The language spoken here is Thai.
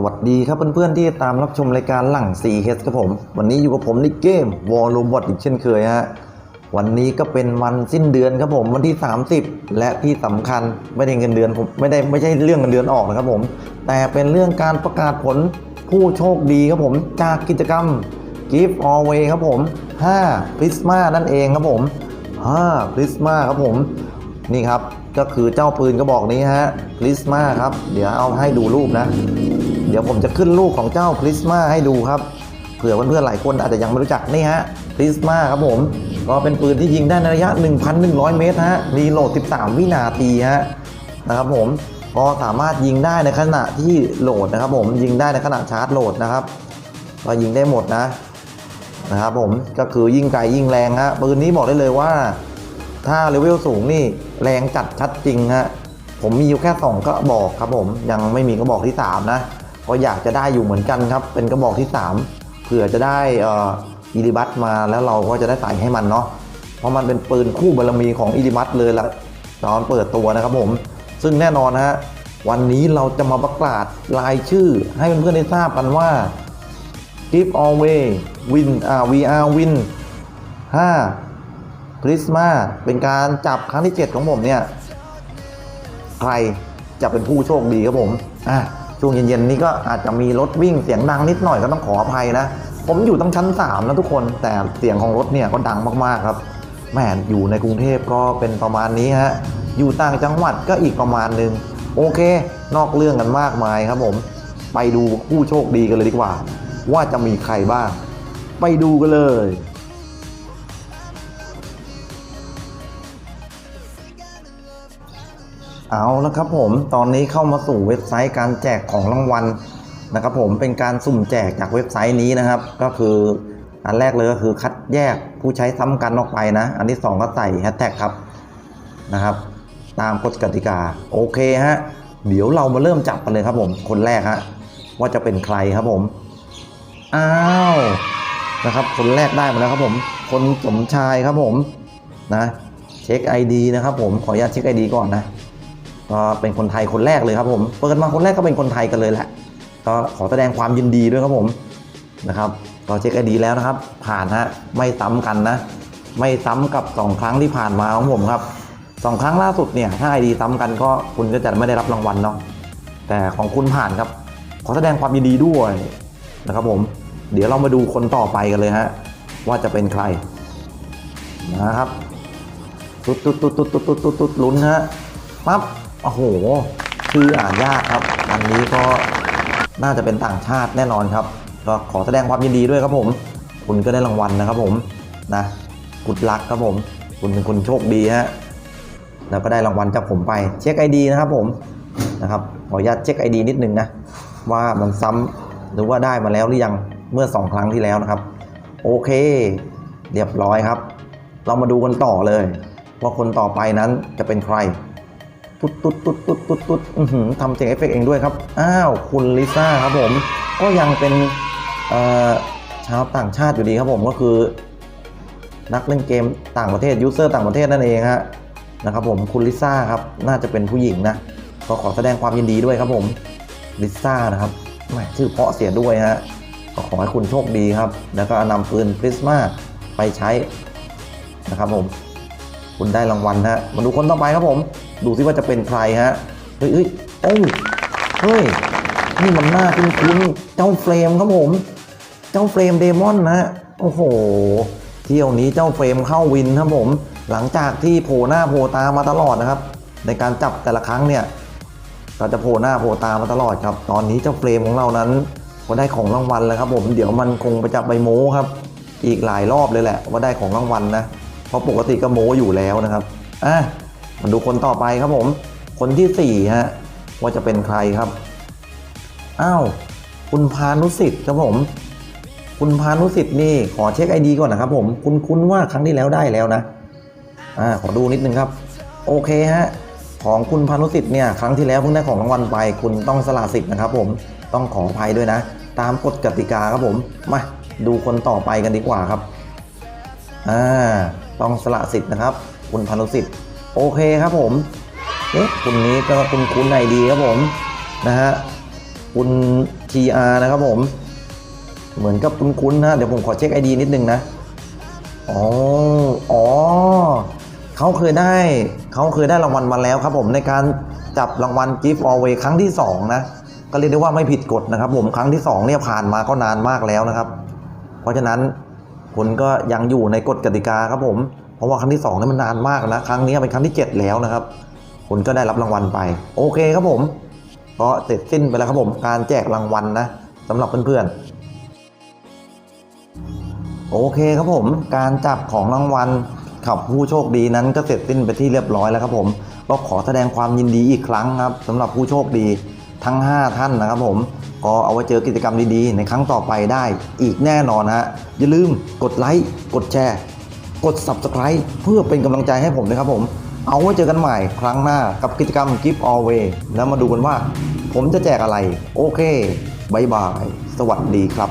สวัสดีครับเพื่อนๆที่ตามรับชมรายการหลัง 4H ครับผม วันนี้อยู่กับผมในเกม War Robot อีกเช่นเคยฮะวันนี้ก็เป็นวันสิ้นเดือนครับผมวันที่ 30 และที่สำคัญไม่ได้เงินเดือนผมไม่ได้ไม่ใช่เรื่องเงินเดือนออกนะครับผม แต่เป็นเรื่องการประกาศผลผู้โชคดีครับผมจากกิจกรรม Give Away ครับผม5 Prisma นั่นเองครับผม5 Prisma ครับผมนี่ครับก็คือเจ้าปืนกระบอกนี้ฮะ Prisma ครับ เดี๋ยวเอาให้ดูรูปนะ เดี๋ยวผมจะขึ้นรูปของเจ้า Prisma ให้ดูครับเผื่อเพื่อนๆหลายคนอาจจะยังไม่รู้จักนี่ฮะ Prisma ครับผม ก็เป็นปืนที่ยิงได้ในระยะ 1,100 เมตรฮะรีโหลด 13 วินาทีฮะนะครับผมก็สามารถยิงได้ในขณะที่โหลดนะครับผมยิงได้ในขณะชาร์จโหลดนะครับก็ยิงได้หมดนะนะครับผมก็คือยิงไกลยิงแรงฮะปืนนี้บอกได้เลยว่า ถ้าเลเวลสูงนี่แรงจัดชัดจริงฮะผมมีอยู่แค่สองกระบอกครับผมยังไม่มีกระบอกที่ 3 นะ ก็อยากจะได้อยู่เหมือนกันครับ เป็นกระบอกที่ 3 เผื่อจะได้อ่ออีดิบัตมาแล้วเราก็จะได้ใส่ให้มันเนาะเพราะมันเป็นปืนคู่บารมีของอีดิบัตเลยละตอนเปิดตัวนะครับผม ซึ่งแน่นอนฮะวันนี้เราจะมาประกาศรายชื่อให้เพื่อนๆได้ทราบกันว่า Give Away Win อ่า VR Win 5พริสมาเป็นการจับครั้งที่ 7 ของผมเนี่ย ใครจะเป็นผู้โชคดีครับผม อะ ช่วงเย็นๆนี้ก็อาจจะมีรถวิ่งเสียงดังนิดหน่อยก็ต้องขออภัยนะ ผมอยู่ตั้งชั้น3นะทุกคน แต่เสียงของรถเนี่ยก็ดังมากๆครับแหม่อยู่ในกรุงเทพก็เป็นประมาณนี้ฮะ อยู่ต่างจังหวัดก็อีกประมาณหนึ่งโอเค นอกเรื่องกันมากมายครับผม ไปดูผู้โชคดีกันเลยดีกว่า ว่าจะมีใครบ้าง ไปดูกันเลย เอาแล้วครับผมตอนนี้เข้ามาสู่เว็บไซต์การแจกของรางวัลนะครับผมเป็นการสุ่มแจกจากเว็บไซต์นี้นะครับ ก็คืออันแรกเลยก็คือคัดแยกผู้ใช้ซ้ำกันออกไปนะ อันที่สองก็ใส่แฮชแท็กครับนะครับ ตามกฎกติกาโอเคฮะเดี๋ยวเรามาเริ่มจับกันเลยครับผมคนแรกฮะว่าจะเป็นใครครับผมอ้าวนะครับ คนแรกได้มาแล้วครับผม คนสมชายครับผมนะเช็ค ID นะครับผมขออนุญาตเช็ค ID ก่อนนะ ก็เป็นคนไทยคนแรกเลยครับผมเปิดมาคนแรกก็เป็นคนไทยกันเลยแหละก็ขอแสดงความยินดีด้วยครับผมนะครับเราเช็คไอดีแล้วนะครับ ผ่านฮะไม่ซ้ำกันนะ ไม่ซ้ำกับ 2 ครั้งที่ผ่านมาของผมครับ2ครั้งล่าสุดเนี่ยถ้าไอดีซ้ำกันก็คุณก็จะไม่ได้รับรางวัลเนาะแต่ของคุณผ่านครับ ขอแสดงความยินดีด้วยนะครับผม เดี๋ยวเรามาดูคนต่อไปกันเลยฮะว่าจะเป็นใครนะครับตุ๊ดตุ๊ดตุ๊ดตุ๊ดตุ๊ดตุ๊ดตุ๊ดลุ้นฮะปั๊บ โอ้โหชื่ออ่านยากครับ อันนี้ก็น่าจะเป็นต่างชาติแน่นอนครับ ก็ขอแสดงความยินดีด้วยครับผม คุณก็ได้รางวัลนะครับผมนะกุดลักครับผม คุณเป็นคนโชคดีฮะแล้วก็ได้รางวัลจากผมไปเช็คไอดีนะครับผมนะครับขออนุญาตเช็คไอดีนิดนึงนะ ว่ามันซ้ำหรือว่าได้มาแล้วหรือยังเมื่อ 2 ครั้งที่แล้วนะครับ โอเค เรียบร้อยครับ เรามาดูกันต่อเลย ว่าคนต่อไปนั้นจะเป็นใคร ตุ๊ดตุ๊ดตุ๊ดตุ๊ดตุ๊ดตุ๊ดทำเสียงเอฟเฟกต์เองด้วยครับ อ้าว คุณลิซ่าครับผม ก็ยังเป็นชาวต่างชาติอยู่ดีครับผมก็คือ นักเล่นเกมต่างประเทศยูเซอร์ต่างประเทศนั่นเองฮะนะครับผมคุณลิซ่าครับน่าจะเป็นผู้หญิงนะก็ขอแสดงความยินดีด้วยครับผมลิซ่านะครับแหมชื่อเพาะเสียด้วยฮะก็ขอให้คุณโชคดีครับ แล้วก็นำปืนพริสมาไปใช้นะครับผม คุณได้รางวัลฮะมาดูคนต่อไปครับผม ดูซิว่าจะเป็นใครฮะ เฮ้ยเฮ้ยโอ้ยเฮ้ย นี่มันหน้าคุณคุณเจ้าเฟรมครับผม เจ้าเฟรมเดมอนนะฮะ โอ้โห เที่ยวนี้เจ้าเฟรมเข้าวินครับผม หลังจากที่โผล่หน้าโผล่ตามาตลอดนะครับ ในการจับแต่ละครั้งเนี่ยก็จะโผล่หน้าโผล่ตามาตลอดครับ ตอนนี้เจ้าเฟรมของเรานั้นก็ได้ของรางวัลแล้วครับผม เดี๋ยวมันคงไปจับใบโม้ครับ อีกหลายรอบเลยแหละ ว่าได้ของรางวัลนะ เพราะปกติก็โม้อยู่แล้วนะครับ อะ มาดูคนต่อไปครับผม คนที่สี่ฮะว่าจะเป็นใครครับอ้าวคุณพานุสิทธิ์ครับผม คุณพานุสิทธิ์นี่ขอเช็คไอดีก่อนนะครับผมคุณคุ้นว่าครั้งที่แล้วได้แล้วนะอ่าขอดูนิดนึงครับ โอเคฮะของคุณพานุสิทธิ์เนี่ยครั้งที่แล้วเพิ่งได้ของรางวัลไป คุณต้องสละสิทธิ์นะครับ ผมต้องขออภัยด้วยนะ ตามกฎกติกาครับผมมาดูคนต่อไปกันดีกว่าครับอ่าต้องสละสิทธิ์นะครับ คุณพานุสิทธิ์ โอเคครับผมเอ๊ะคุณนี้ก็คุณคุณไหนดีครับผมนะฮะคุณ TR นะครับผม เหมือนกับคุ้นๆนะเดี๋ยวผมขอเช็ค ID นิดนึงนะอ๋ออ๋อเขาเคยได้เขาเคยได้รางวัลมาแล้วครับผมในการจับรางวัล Gift Away ครั้งที่ 2 นะ ก็เรียกได้ว่าไม่ผิดกฎนะครับผมครั้งที่ 2 เนี่ยผ่านมาก็นานมากแล้วนะครับ เพราะฉะนั้นคุณก็ยังอยู่ในกฎกติกาครับผม เพราะว่าครั้งที่2นี่มันนานมากนะ ครั้งนี้เป็นครั้งที่ 7 แล้วนะครับ คุณก็ได้รับรางวัลไป โอเคครับผม ก็เสร็จสิ้นไปแล้วครับผม การแจกรางวัลนะสำหรับเพื่อนๆ โอเคครับผม การจับของรางวัลขับผู้โชคดีนั้นก็เสร็จสิ้นไปที่เรียบร้อยแล้วครับผม ก็ขอแสดงความยินดีอีกครั้งครับสำหรับผู้โชคดีทั้ง 5 ท่านนะครับผม ก็เอาไว้เจอกิจกรรมดีๆ ในครั้งต่อไปได้อีกแน่นอนฮะ อย่าลืมกดไลค์ กดแชร์ กด subscribe เพื่อเป็นกำลังใจให้ผมนะครับผม เอาไว้เจอกันใหม่ครั้งหน้ากับกิจกรรม Give Away แล้วมาดูกันว่า ผมจะแจกอะไร โอเคบายบาย สวัสดีครับ